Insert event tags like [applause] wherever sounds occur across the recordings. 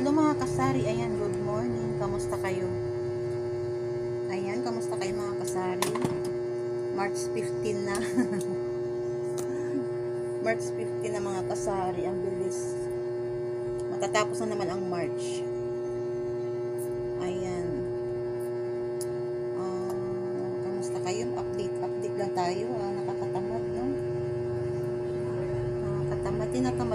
Hello mga kasari, ayan, good morning. Kamusta kayo? Ayan, kamusta kayo mga kasari? March 15 na. [laughs] March 15 na mga kasari, ang bilis. Matatapos na naman ang March. Ayan. Ah, kamusta kayo? Update, update lang tayo. Ah, nakakatamad, no? Nakakatamad. Tinatamad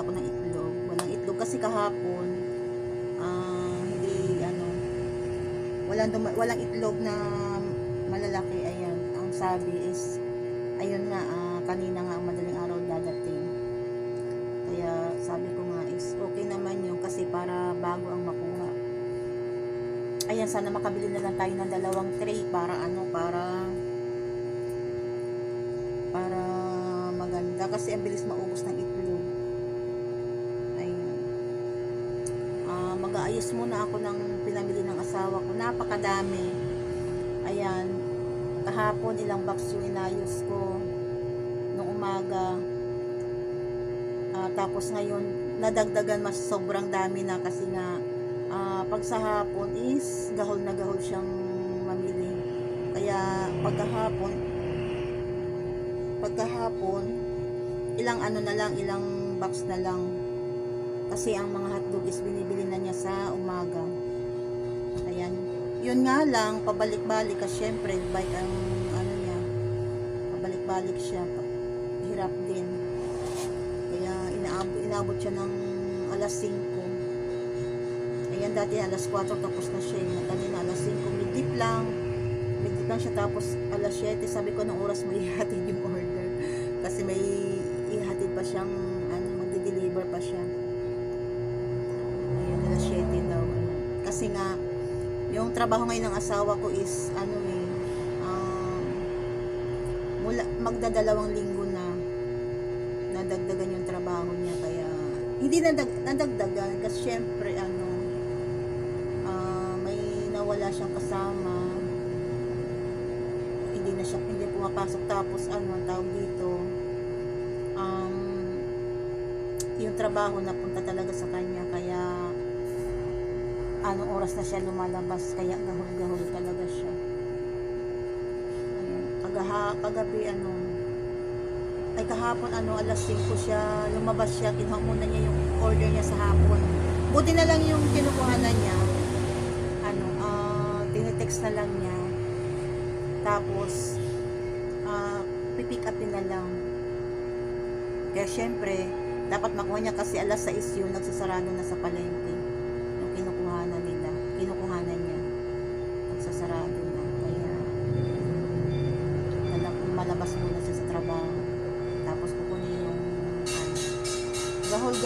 ako ng itlog. Walang itlog kasi kahapon ah, hindi ano walang walang itlog na malalaki. Ayan, ang sabi is ayun nga ah, kanina nga madaling araw dadating. Kaya sabi ko nga is okay naman yun kasi para bago ang makuha. Ayan, sana makabili na lang tayo ng dalawang tray para ano, para para maganda kasi ang bilis maubos ng itlog. Mag-aayos muna ako ng pinamili ng asawa ko. Napakadami. Ayan. Kahapon ilang box yung inayos ko nung umaga. Ah, tapos ngayon nadagdagan mas sobrang dami na kasi nga ah, pag sa hapon is gahol na gahol siyang mamili. Kaya pagkahapon pagkahapon ilang ano na lang, ilang box na lang. Kasi ang mga hotdog is binibili na niya sa umaga. Ayan. Yun nga lang, pabalik-balik kasi syempre, bike ang ano niya. Pabalik-balik siya. Hirap din. Kaya inaabot, inaabot siya ng alas 5. Ayan, dati alas 4 tapos na siya. eh. Kanina alas 5, midip lang. Midip lang siya tapos alas 7. Sabi ko, ng oras mo ihatid yung order. [laughs] Kasi may ihatid pa siyang, ano, magde-deliver pa siya. Kasi nga, yung trabaho ngayon ng asawa ko is, ano eh, um, mula, magdadalawang linggo na nadagdagan yung trabaho niya kaya hindi nadag, nadagdagan kasi syempre ano ah, may nawala siyang kasama. Hindi na siya hindi pumapasok. Tapos ano ang tawag dito um, yung trabaho napunta talaga sa kanya kaya anong oras na siya lumalabas kaya gahol-gahol talaga siya. Kagaha, kagabi ano ay kahapon ano alas 5 siya lumabas siya kinuha muna niya yung order niya sa hapon. Buti na lang yung kinukuhanan niya ano ah tinitext na lang niya. Tapos ah pipick upin na lang. Kaya syempre dapat makuha niya kasi alas 6 yun nagsasarado na sa palengke yung kinukuhanan nila kinukuhanan niya nagsasarado na kaya alam malabas muna siya sa trabaho tapos kukunin yung ano,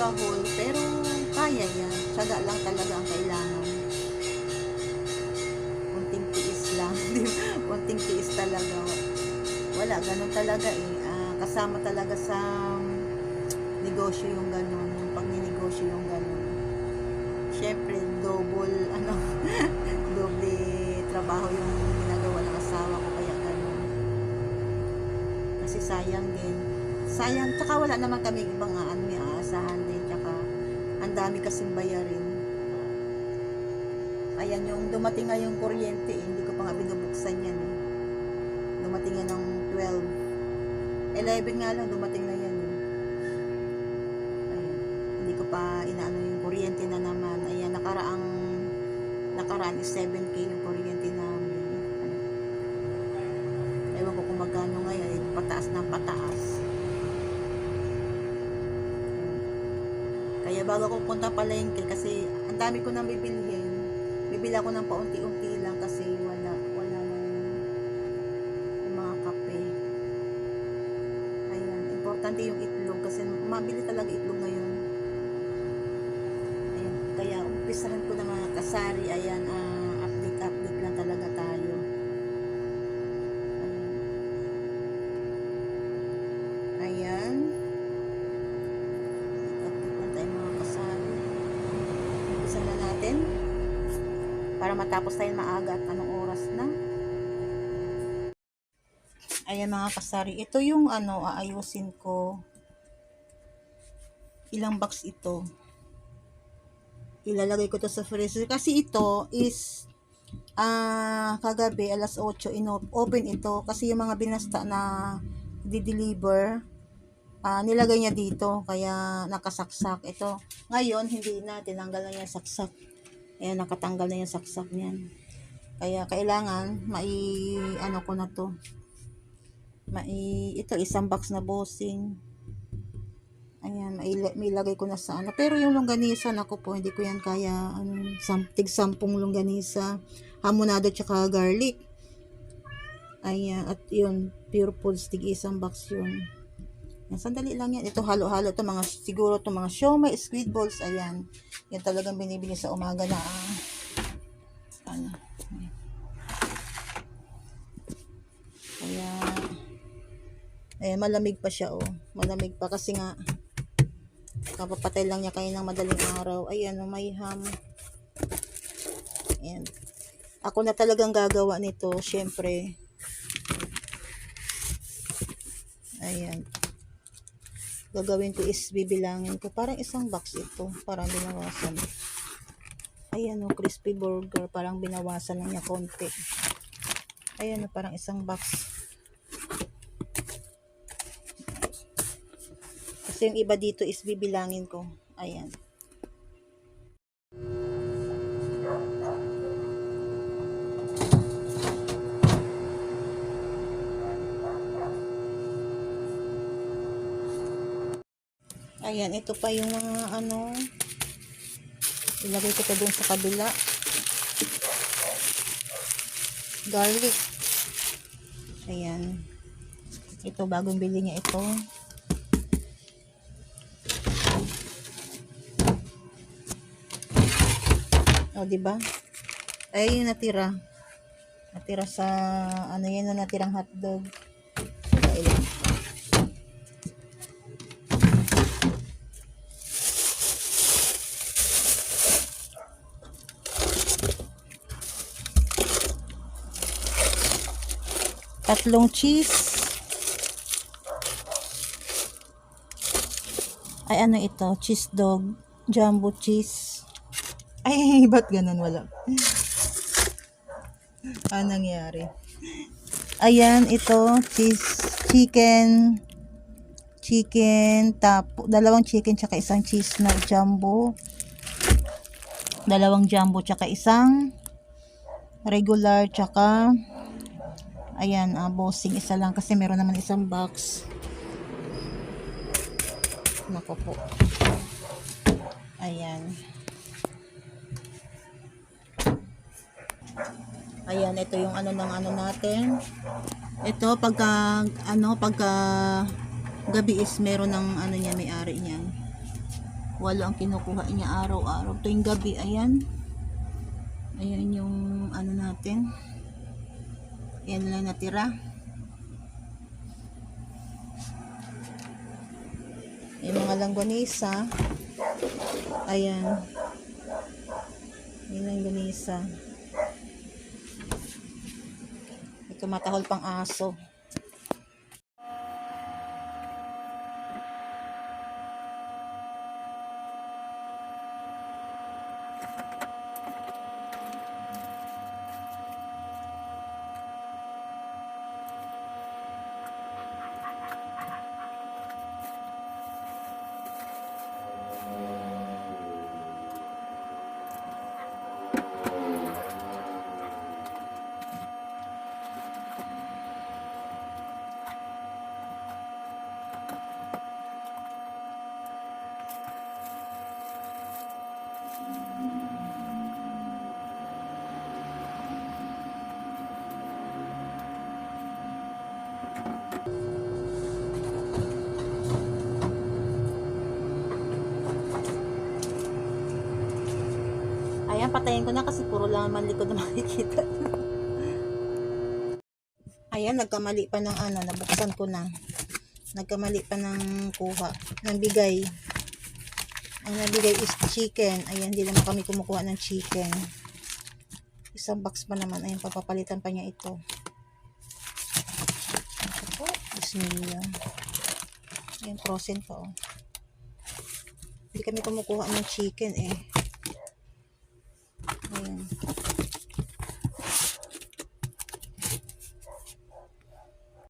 gahol-gahol pero kaya yan tsaga lang talaga ang kailangan. Kunting tiis lang [laughs] kunting tiis talaga. Wala ganun talaga eh. Ah, kasama talaga sa negosyo yung ganun yung pagninegosyo yung ganun. Syempre double [laughs] ano doble trabaho yung ginagawa ng asawa ko kaya ganun. Kasi sayang din. Sayang tsaka wala naman kami ibang ah, ano may aasahan din ang dami kasing bayarin ayan yung dumating nga yung kuryente eh, hindi ko pa nga binubuksan yan eh. dumating yan ng 12 11 nga lang dumating na yan eh. Ayun. hindi ko pa inaano yung kuryente na naman ayan nakaraang nakaraan is 7k yung kuryente namin ewan ko kung magkano ngayon pataas ng pataas kaya bago ako punta palengke kasi ang dami ko nang bibilhin bibili ako ng paunti-unti lang kasi wala wala nang mga kape. Ayan importante yung itlog kasi mabili talaga itlog ngayon. Ayan kaya umpisahan ko na mga kasari. Ayan ah, update update lang talaga tayo ayan ayan update lang tayo mga kasari umpisa na natin para matapos tayo maaga at anong oras na Ayan mga kasari. Ito yung ano, aayusin ko. Ilang box ito. Ilalagay ko to sa freezer. Kasi ito is ah kagabi alas 8 ino open ito kasi yung mga binasta na di-deliver ah nilagay niya dito kaya nakasaksak ito ngayon hindi na tinanggal na niya saksak ayan nakatanggal na yung saksak niyan. Kaya kailangan mai ano ko na to. Mai ito isang box na bossing. Ayan may, may lagay ko na sa ano. Pero yung longganisa nako po hindi ko yan kaya ano sam, tig sampung longganisa. Hamonado tsaka garlic. Ayan at yun pure foods tig isang box yun yan, sandali lang yan. Ito halo-halo to mga siguro to mga siomay, squid balls, ayan. Yan talagang binibili sa umaga na ah, ano. Kaya eh malamig pa siya oh. Malamig pa kasi nga kapapatay lang niya kayo ng madaling araw. Ayan, oh, may ham. Ayan. Ako na talagang gagawa nito, syempre. Ayan gagawin ko is bibilangin ko. Parang isang box ito. Parang binawasan. Ayan o, crispy burger. Parang binawasan lang niya konti. Ayan o, parang isang box. Kasi yung iba dito is bibilangin ko. Ayan. Ayan, ito pa yung mga ano. Ilagay ko to dun sa kabila. Garlic. Ayan. Ito, bagong bili niya ito. O, diba? Ay, yung natira. Natira sa, ano yan, yung natirang hotdog. Tatlong cheese. Ay, ano ito? Cheese dog. Jumbo cheese. Ay, [laughs] ba't ganun? Wala. ano nangyari? Ayan, ito. Cheese. Chicken. Chicken. Tapo. Dalawang chicken tsaka isang cheese na jumbo. Dalawang jumbo tsaka isang regular tsaka Ayan, uh, bossing isa lang kasi meron naman isang box. Nako po. Ayan. Ayan, ito yung ano ng ano natin. Ito pagka ano pagka gabi is meron ng ano niya may-ari niyan. Walo ang kinukuha niya araw-araw. Tuwing gabi, ayan. Ayan yung ano natin. Yan lang natira. Yung mga langganisa. Ayan. Yung langganisa. Ito matahol pang aso. Ayan, patayin ko na kasi puro laman likod na [laughs] makikita. Ayan, nagkamali pa ng ano, nabuksan ko na. Nagkamali pa ng kuha, ng bigay. Ang nabigay is chicken. Ayan, hindi naman kami kumukuha ng chicken. Isang box pa naman. Ayan, papapalitan pa niya ito. Bismillah. Ayan, frozen pa oh. Hindi kami kumukuha ng chicken eh.